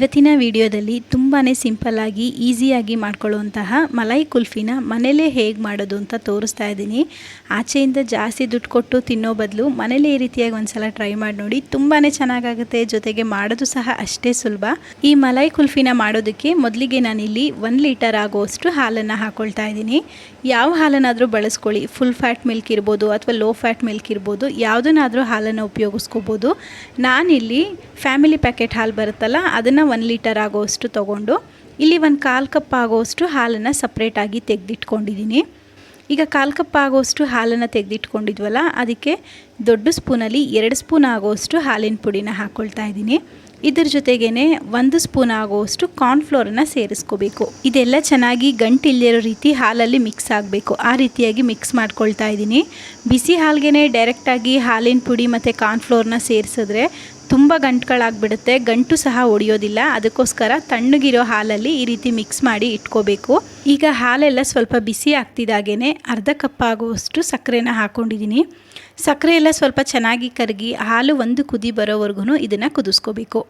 ಇವತ್ತಿನ ವಿಡಿಯೋದಲ್ಲಿ ತುಂಬಾ ಸಿಂಪಲ್ಲಾಗಿ ಈಸಿಯಾಗಿ ಮಾಡ್ಕೊಳ್ಳುವಂತಹ ಮಲೈ ಕುಲ್ಫಿನ ಮನೇಲೇ ಹೇಗೆ ಮಾಡೋದು ಅಂತ ತೋರಿಸ್ತಾ ಇದ್ದೀನಿ. ಆಚೆಯಿಂದ ಜಾಸ್ತಿ ದುಡ್ಡು ಕೊಟ್ಟು ತಿನ್ನೋ ಬದಲು ಮನೇಲೇ ಈ ರೀತಿಯಾಗಿ ಒಂದ್ಸಲ ಟ್ರೈ ಮಾಡಿ ನೋಡಿ. ತುಂಬಾ ಚೆನ್ನಾಗಾಗುತ್ತೆ, ಜೊತೆಗೆ ಮಾಡೋದು ಸಹ ಅಷ್ಟೇ ಸುಲಭ. ಈ ಮಲೈ ಕುಲ್ಫಿನ ಮಾಡೋದಕ್ಕೆ ಮೊದಲಿಗೆ ನಾನಿಲ್ಲಿ ಒಂದು ಲೀಟರ್ ಆಗುವಷ್ಟು ಹಾಲನ್ನು ಹಾಕೊಳ್ತಾ ಇದ್ದೀನಿ. ಯಾವ ಹಾಲನ್ನಾದರೂ ಬಳಸ್ಕೊಳ್ಳಿ. ಫುಲ್ ಫ್ಯಾಟ್ ಮಿಲ್ಕ್ ಇರ್ಬೋದು ಅಥವಾ ಲೋ ಫ್ಯಾಟ್ ಮಿಲ್ಕ್ ಇರ್ಬೋದು. ಯಾವುದನ್ನಾದರೂ ಹಾಲನ್ನು ಉಪಯೋಗಿಸ್ಕೋಬೋದು. ನಾನಿಲ್ಲಿ ಫ್ಯಾಮಿಲಿ ಪ್ಯಾಕೆಟ್ ಹಾಲು ಬರುತ್ತಲ್ಲ, ಅದನ್ನು ಒಂದು ಲೀಟರ್ ಆಗೋವಷ್ಟು ತೊಗೊಂಡು, ಇಲ್ಲಿ ಒಂದು ಕಾಲು ಕಪ್ ಆಗೋವಷ್ಟು ಹಾಲನ್ನು ಸಪ್ರೇಟಾಗಿ ತೆಗೆದಿಟ್ಕೊಂಡಿದ್ದೀನಿ. ಈಗ ಕಾಲು ಕಪ್ ಆಗೋಷ್ಟು ಹಾಲನ್ನು ತೆಗೆದಿಟ್ಕೊಂಡಿದ್ವಲ್ಲ, ಅದಕ್ಕೆ ದೊಡ್ಡ ಸ್ಪೂನಲ್ಲಿ ಎರಡು ಸ್ಪೂನ್ ಆಗೋವಷ್ಟು ಹಾಲಿನ ಪುಡಿನ ಹಾಕ್ಕೊಳ್ತಾ ಇದ್ದೀನಿ. ಇದ್ರ ಜೊತೆಗೇ ಒಂದು ಸ್ಪೂನ್ ಆಗುವಷ್ಟು ಕಾರ್ನ್ಫ್ಲೋರನ್ನು ಸೇರಿಸ್ಕೋಬೇಕು. ಇದೆಲ್ಲ ಚೆನ್ನಾಗಿ ಗಂಟಿಲ್ದಿರೋ ರೀತಿ ಹಾಲಲ್ಲಿ ಮಿಕ್ಸ್ ಆಗಬೇಕು. ಆ ರೀತಿಯಾಗಿ ಮಿಕ್ಸ್ ಮಾಡ್ಕೊಳ್ತಾ ಇದ್ದೀನಿ. ಬಿಸಿ ಹಾಲ್ಗೆ ಡೈರೆಕ್ಟಾಗಿ ಹಾಲಿನ ಪುಡಿ ಮತ್ತು ಕಾರ್ನ್ಫ್ಲೋರ್ನ ಸೇರಿಸಿದ್ರೆ ತುಂಬ ಗಂಟುಗಳಾಗ್ಬಿಡುತ್ತೆ. ಗಂಟು ಸಹ ಒಡೆಯೋದಿಲ್ಲ. ಅದಕ್ಕೋಸ್ಕರ ತಣ್ಣಗಿರೋ ಹಾಲಲ್ಲಿ ಈ ರೀತಿ ಮಿಕ್ಸ್ ಮಾಡಿ ಇಟ್ಕೋಬೇಕು. ಈಗ ಹಾಲೆಲ್ಲ ಸ್ವಲ್ಪ ಬಿಸಿ ಆಗ್ತಿದ್ದಾಗೇ ಅರ್ಧ ಕಪ್ ಆಗುವಷ್ಟು ಸಕ್ಕರೆನ ಹಾಕ್ಕೊಂಡಿದ್ದೀನಿ ಸಕ್ಕರೆ ಎಲ್ಲ ಸ್ವಲ್ಪ ಚೆನ್ನಾಗಿ ಕರಗಿ ಹಾಲು ಒಂದು ಕುದಿ ಬರೋವರೆಗೂ ಇದನ್ನು ಕುದಿಸ್ಕೋಬೇಕು.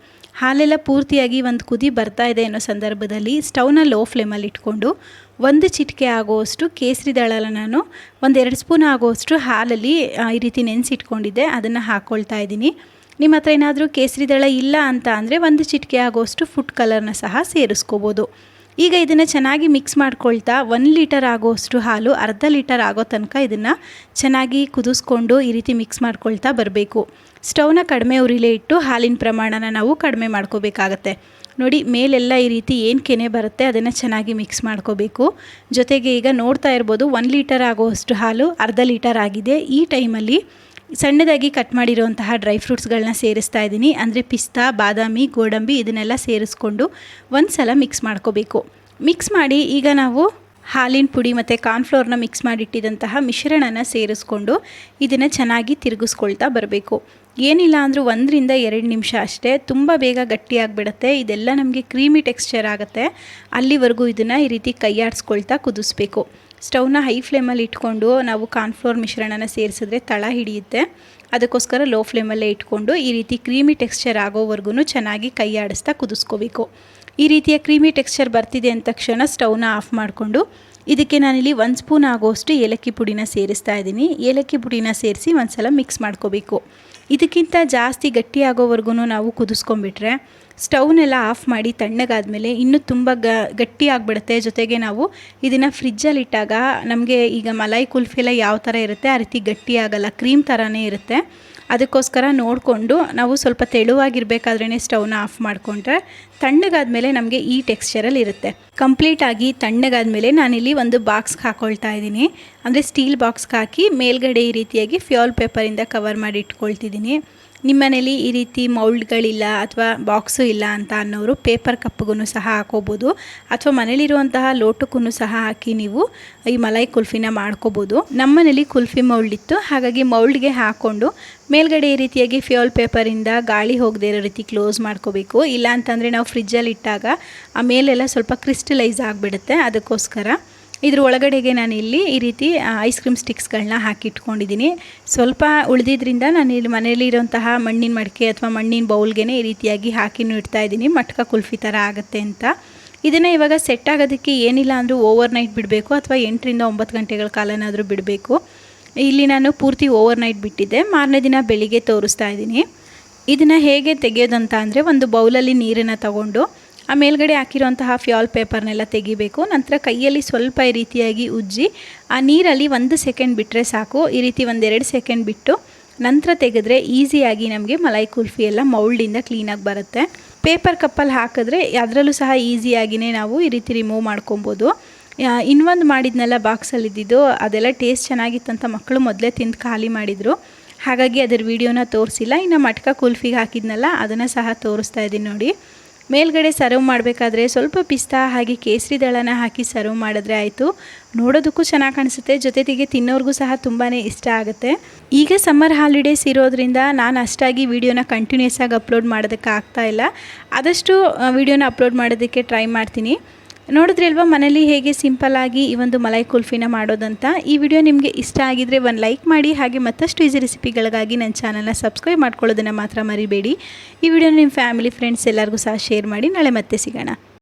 ಹಾಲೆಲ್ಲ ಪೂರ್ತಿಯಾಗಿ ಒಂದು ಕುದಿ ಬರ್ತಾ ಇದೆ ಅನ್ನೋ ಸಂದರ್ಭದಲ್ಲಿ ಸ್ಟವ್ನ ಲೋ ಫ್ಲೇಮಲ್ಲಿ ಇಟ್ಕೊಂಡು ಒಂದು ಚಿಟಿಕೆ ಆಗುವಷ್ಟು ಕೇಸರಿ ದಳನ ನಾನು ಒಂದೆರಡು ಸ್ಪೂನ್ ಆಗುವಷ್ಟು ಹಾಲಲ್ಲಿ ಈ ರೀತಿ ನೆನೆಸಿಟ್ಕೊಂಡಿದ್ದೆ. ಅದನ್ನು ಹಾಕ್ಕೊಳ್ತಾ ಇದ್ದೀನಿ. ನಿಮ್ಮ ಹತ್ರ ಏನಾದರೂ ಕೇಸರಿ ದಳ ಇಲ್ಲ ಅಂತ ಅಂದರೆ ಒಂದು ಚಿಟಿಕೆ ಆಗೋಷ್ಟು ಫುಡ್ ಕಲರ್ನ ಸಹ ಸೇರಿಸ್ಕೋಬೋದು. ಈಗ ಇದನ್ನು ಚೆನ್ನಾಗಿ ಮಿಕ್ಸ್ ಮಾಡ್ಕೊಳ್ತಾ ಒನ್ ಲೀಟರ್ ಆಗೋಷ್ಟು ಹಾಲು ಅರ್ಧ ಲೀಟರ್ ಆಗೋ ತನಕ ಇದನ್ನು ಚೆನ್ನಾಗಿ ಕುದಿಸ್ಕೊಂಡು ಈ ರೀತಿ ಮಿಕ್ಸ್ ಮಾಡ್ಕೊಳ್ತಾ ಬರಬೇಕು. ಸ್ಟವ್ನ ಕಡಿಮೆ ಉರಿಲೇ ಇಟ್ಟು ಹಾಲಿನ ಪ್ರಮಾಣನ ನಾವು ಕಡಿಮೆ ಮಾಡ್ಕೋಬೇಕಾಗತ್ತೆ. ನೋಡಿ, ಮೇಲೆಲ್ಲ ಈ ರೀತಿ ಏನು ಕೆನೆ ಬರುತ್ತೆ ಅದನ್ನು ಚೆನ್ನಾಗಿ ಮಿಕ್ಸ್ ಮಾಡ್ಕೋಬೇಕು. ಜೊತೆಗೆ ಈಗ ನೋಡ್ತಾ ಇರ್ಬೋದು ಒನ್ ಲೀಟರ್ ಆಗೋಷ್ಟು ಹಾಲು ಅರ್ಧ ಲೀಟರ್ ಆಗಿದೆ. ಈ ಟೈಮಲ್ಲಿ ಸಣ್ಣದಾಗಿ ಕಟ್ ಮಾಡಿರುವಂತಹ ಡ್ರೈ ಫ್ರೂಟ್ಸ್ಗಳನ್ನ ಸೇರಿಸ್ತಾ ಇದ್ದೀನಿ. ಅಂದರೆ ಪಿಸ್ತಾ, ಬಾದಾಮಿ, ಗೋಡಂಬಿ ಇದನ್ನೆಲ್ಲ ಸೇರಿಸ್ಕೊಂಡು ಒಂದು ಸಲ ಮಿಕ್ಸ್ ಮಾಡ್ಕೋಬೇಕು. ಮಿಕ್ಸ್ ಮಾಡಿ ಈಗ ನಾವು ಹಾಲಿನ ಪುಡಿ ಮತ್ತು ಕಾರ್ನ್ಫ್ಲೋರ್ನ ಮಿಕ್ಸ್ ಮಾಡಿಟ್ಟಿದಂತಹ ಮಿಶ್ರಣನ ಸೇರಿಸ್ಕೊಂಡು ಇದನ್ನು ಚೆನ್ನಾಗಿ ತಿರುಗಿಸ್ಕೊಳ್ತಾ ಬರಬೇಕು. ಏನಿಲ್ಲ ಅಂದರೂ ಒಂದರಿಂದ ಎರಡು ನಿಮಿಷ ಅಷ್ಟೇ. ತುಂಬ ಬೇಗ ಗಟ್ಟಿಯಾಗಿಬಿಡತ್ತೆ. ಇದೆಲ್ಲ ನಮಗೆ ಕ್ರೀಮಿ ಟೆಕ್ಸ್ಚರ್ ಆಗುತ್ತೆ. ಅಲ್ಲಿವರೆಗೂ ಇದನ್ನು ಈ ರೀತಿ ಕೈಯಾಡಿಸ್ಕೊಳ್ತಾ ಕುದಿಸ್ಬೇಕು. ಸ್ಟವ್ನ ಹೈ ಫ್ಲೇಮಲ್ಲಿ ಇಟ್ಕೊಂಡು ನಾವು ಕಾರ್ನ್ಫ್ಲೋರ್ ಮಿಶ್ರಣನ ಸೇರಿಸಿದ್ರೆ ತಳ ಹಿಡಿಯುತ್ತೆ. ಅದಕ್ಕೋಸ್ಕರ ಲೋ ಫ್ಲೇಮಲ್ಲೇ ಇಟ್ಕೊಂಡು ಈ ರೀತಿ ಕ್ರೀಮಿ ಟೆಕ್ಸ್ಚರ್ ಆಗೋವರೆಗೂ ಚೆನ್ನಾಗಿ ಕೈ ಆಡಿಸ್ತಾ ಕುದಿಸ್ಕೋಬೇಕು. ಈ ರೀತಿಯ ಕ್ರೀಮಿ ಟೆಕ್ಸ್ಚರ್ ಬರ್ತಿದೆ ಅಂದ ತಕ್ಷಣ ಸ್ಟೌವ್ನ ಆಫ್ ಮಾಡಿಕೊಂಡು ಇದಕ್ಕೆ ನಾನಿಲ್ಲಿ ಒಂದು ಸ್ಪೂನ್ ಆಗೋಷ್ಟು ಏಲಕ್ಕಿ ಪುಡಿನ ಸೇರಿಸ್ತಾ ಇದ್ದೀನಿ. ಏಲಕ್ಕಿ ಪುಡಿನ ಸೇರಿಸಿ ಒಂದು ಸಲ ಮಿಕ್ಸ್ ಮಾಡ್ಕೋಬೇಕು. ಇದಕ್ಕಿಂತ ಜಾಸ್ತಿ ಗಟ್ಟಿ ಆಗೋವರೆಗೂ ನಾವು ಕುದಿಸ್ಕೊಂಬಿಟ್ರೆ ಸ್ಟವ್ನೆಲ್ಲ ಆಫ್ ಮಾಡಿ ತಣ್ಣಗಾದಮೇಲೆ ಇನ್ನೂ ತುಂಬ ಗ, ಗಟ್ಟಿ ಆಗಿಬಿಡುತ್ತೆ. ಜೊತೆಗೆ ನಾವು ಇದನ್ನು ಫ್ರಿಜ್ಜಲ್ಲಿ ಇಟ್ಟಾಗ ನಮಗೆ ಈಗ ಮಲೈ ಕುಲ್ಫಿ ಎಲ್ಲ ಯಾವ ಥರ ಇರುತ್ತೆ, ಆ ರೀತಿ ಗಟ್ಟಿ ಆಗಲ್ಲ, ಕ್ರೀಮ್ ಥರನೇ ಇರುತ್ತೆ. ಅದಕ್ಕೋಸ್ಕರ ನೋಡಿಕೊಂಡು ನಾವು ಸ್ವಲ್ಪ ತೆಳುವಾಗಿರಬೇಕಾದ್ರೇ ಸ್ಟವ್ನ ಆಫ್ ಮಾಡಿಕೊಂಡ್ರೆ ತಣ್ಣಗಾದ್ಮೇಲೆ ನಮಗೆ ಈ ಟೆಕ್ಸ್ಚರಲ್ಲಿ ಇರುತ್ತೆ. ಕಂಪ್ಲೀಟಾಗಿ ತಣ್ಣಗಾದ್ಮೇಲೆ ನಾನಿಲ್ಲಿ ಒಂದು ಬಾಕ್ಸ್ಗೆ ಹಾಕ್ಕೊಳ್ತಾ ಇದ್ದೀನಿ. ಅಂದರೆ ಸ್ಟೀಲ್ ಬಾಕ್ಸ್ಗೆ ಹಾಕಿ ಮೇಲ್ಗಡೆ ಈ ರೀತಿಯಾಗಿ ಫ್ಯೂಲ್ ಪೇಪರಿಂದ ಕವರ್ ಮಾಡಿ ಇಟ್ಕೊಳ್ತಿದ್ದೀನಿ. ನಿಮ್ಮ ಮನೇಲಿ ಈ ರೀತಿ ಮೌಲ್ಡ್ಗಳಿಲ್ಲ ಅಥವಾ ಬಾಕ್ಸು ಇಲ್ಲ ಅಂತ ಅನ್ನೋರು ಪೇಪರ್ ಕಪ್ಗೂ ಸಹ ಹಾಕೋಬೋದು ಅಥವಾ ಮನೇಲಿರುವಂತಹ ಲೋಟಕ್ಕೂ ಸಹ ಹಾಕಿ ನೀವು ಈ ಮಲೈ ಕುಲ್ಫಿನ ಮಾಡ್ಕೋಬೋದು. ನಮ್ಮ ಮನೇಲಿ ಕುಲ್ಫಿ ಮೌಲ್ಡ್ ಇತ್ತು. ಹಾಗಾಗಿ ಮೌಲ್ಡ್ಗೆ ಹಾಕ್ಕೊಂಡು ಮೇಲ್ಗಡೆ ಈ ರೀತಿಯಾಗಿ ಫ್ಯೂಲ್ ಪೇಪರಿಂದ ಗಾಳಿ ಹೋಗದೇ ಇರೋ ರೀತಿ ಕ್ಲೋಸ್ ಮಾಡ್ಕೋಬೇಕು. ಇಲ್ಲ ಅಂತಂದರೆ ನಾವು ಫ್ರಿಜ್ಜಲ್ಲಿ ಇಟ್ಟಾಗ ಆ ಮೇಲೆಲ್ಲ ಸ್ವಲ್ಪ ಕ್ರಿಸ್ಟಲೈಸ್ ಆಗಿಬಿಡುತ್ತೆ. ಅದಕ್ಕೋಸ್ಕರ ಇದ್ರ ಒಳಗಡೆಗೆ ನಾನು ಇಲ್ಲಿ ಈ ರೀತಿ ಐಸ್ ಕ್ರೀಮ್ ಸ್ಟಿಕ್ಸ್ಗಳನ್ನ ಹಾಕಿಟ್ಕೊಂಡಿದ್ದೀನಿ ಸ್ವಲ್ಪ ಉಳಿದಿದ್ರಿಂದ ನಾನು ಇಲ್ಲಿ ಮನೆಯಲ್ಲಿ ಇರೋಂತಹ ಮಣ್ಣಿನ ಮಡಿಕೆ ಅಥವಾ ಮಣ್ಣಿನ ಬೌಲ್ಗೆ ಈ ರೀತಿಯಾಗಿ ಹಾಕಿನೂ ಇಡ್ತಾ ಇದ್ದೀನಿ. ಮಟ್ಕ ಕುಲ್ಫಿ ಥರ ಆಗುತ್ತೆ ಅಂತ. ಇದನ್ನು ಇವಾಗ ಸೆಟ್ ಆಗೋದಕ್ಕೆ ಏನಿಲ್ಲ ಅಂದರೂ ಓವರ್ ನೈಟ್ ಬಿಡಬೇಕು ಅಥವಾ ಎಂಟರಿಂದ ಒಂಬತ್ತು ಗಂಟೆಗಳ ಕಾಲನಾದರೂ ಬಿಡಬೇಕು. ಇಲ್ಲಿ ನಾನು ಪೂರ್ತಿ ಓವರ್ ನೈಟ್ ಬಿಟ್ಟಿದ್ದೆ. ಮಾರನೇ ದಿನ ಬೆಳಿಗ್ಗೆ ತೋರಿಸ್ತಾ ಇದ್ದೀನಿ. ಇದನ್ನು ಹೇಗೆ ತೆಗೆಯೋದಂತ ಅಂದರೆ ಒಂದು ಬೌಲಲ್ಲಿ ನೀರನ್ನು ತಗೊಂಡು ಆ ಮೇಲ್ಗಡೆ ಹಾಕಿರುವಂತಹ ಫ್ಯಾಲ್ ಪೇಪರ್ನೆಲ್ಲ ತೆಗಿಬೇಕು. ನಂತರ ಕೈಯಲ್ಲಿ ಸ್ವಲ್ಪ ಈ ರೀತಿಯಾಗಿ ಉಜ್ಜಿ, ಆ ನೀರಲ್ಲಿ ಒಂದು ಸೆಕೆಂಡ್ ಬಿಟ್ಟರೆ ಸಾಕು. ಈ ರೀತಿ ಒಂದೆರಡು ಸೆಕೆಂಡ್ ಬಿಟ್ಟು ನಂತರ ತೆಗೆದ್ರೆ ಈಸಿಯಾಗಿ ನಮಗೆ ಮಲೈ ಕುಲ್ಫಿ ಎಲ್ಲ ಮೌಲ್ಡಿಂದ ಕ್ಲೀನಾಗಿ ಬರುತ್ತೆ. ಪೇಪರ್ ಕಪ್ಪಲ್ಲಿ ಹಾಕಿದ್ರೆ ಅದರಲ್ಲೂ ಸಹ ಈಸಿಯಾಗಿಯೇ ನಾವು ಈ ರೀತಿ ರಿಮೂವ್ ಮಾಡ್ಕೊಬೋದು. ಇನ್ನೊಂದು ಮಾಡಿದ್ನೆಲ್ಲ ಬಾಕ್ಸಲ್ಲಿ ಇದ್ದಿದ್ದು ಅದೆಲ್ಲ ಟೇಸ್ಟ್ ಚೆನ್ನಾಗಿತ್ತಂತ ಮಕ್ಕಳು ಮೊದಲೇ ತಿಂದು ಖಾಲಿ ಮಾಡಿದರು. ಹಾಗಾಗಿ ಅದರ ವೀಡಿಯೋನ ತೋರಿಸಿಲ್ಲ. ಇನ್ನು ಮಟ್ಕ ಕುಲ್ಫಿಗೆ ಹಾಕಿದ್ನಲ್ಲ, ಅದನ್ನು ಸಹ ತೋರಿಸ್ತಾ ಇದ್ದೀನಿ ನೋಡಿ. ಮೇಲ್ಗಡೆ ಸರ್ವ್ ಮಾಡಬೇಕಾದ್ರೆ ಸ್ವಲ್ಪ ಪಿಸ್ತಾ ಹಾಗೆ ಕೇಸರಿ ದಳನ ಹಾಕಿ ಸರ್ವ್ ಮಾಡಿದ್ರೆ ಆಯಿತು. ನೋಡೋದಕ್ಕೂ ಚೆನ್ನಾಗಿ ಕಾಣಿಸುತ್ತೆ. ಜೊತೆಗೆ ತಿನ್ನೋರಿಗೂ ಸಹ ತುಂಬಾ ಇಷ್ಟ ಆಗುತ್ತೆ. ಈಗ ಸಮ್ಮರ್ ಹಾಲಿಡೇಸ್ ಇರೋದ್ರಿಂದ ನಾನು ಅಷ್ಟಾಗಿ ವೀಡಿಯೋನ ಕಂಟಿನ್ಯೂಸ್ ಆಗಿ ಅಪ್ಲೋಡ್ ಮಾಡೋದಕ್ಕೆ ಆಗ್ತಾ ಇಲ್ಲ. ಆದಷ್ಟು ವೀಡಿಯೋನ ಅಪ್ಲೋಡ್ ಮಾಡೋದಕ್ಕೆ ಟ್ರೈ ಮಾಡ್ತೀನಿ. ನೋಡಿದ್ರಿ ಅಲ್ವಾ, ಮನೇಲಿ ಹೇಗೆ ಸಿಂಪಲ್ಲಾಗಿ ಈ ಒಂದು ಮಲೈ ಕುಲ್ಫಿನ ಮಾಡೋದಂತ? ಈ ವಿಡಿಯೋ ನಿಮಗೆ ಇಷ್ಟ ಆಗಿದ್ರೆ ಒಂದು ಲೈಕ್ ಮಾಡಿ, ಹಾಗೆ ಮತ್ತಷ್ಟು ಈಸಿ ರೆಸಿಪಿಗಳಿಗಾಗಿ ನನ್ನ ಚಾನಲ್ನ ಸಬ್ಸ್ಕ್ರೈಬ್ ಮಾಡ್ಕೊಳ್ಳೋದನ್ನು ಮಾತ್ರ ಮರಿಬೇಡಿ. ಈ ವಿಡಿಯೋ ನಿಮ್ಮ ಫ್ಯಾಮಿಲಿ ಫ್ರೆಂಡ್ಸ್ ಎಲ್ಲರಿಗೂ ಸಹ ಶೇರ್ ಮಾಡಿ, ನಾಳೆ ಮತ್ತೆ ಸಿಗೋಣ.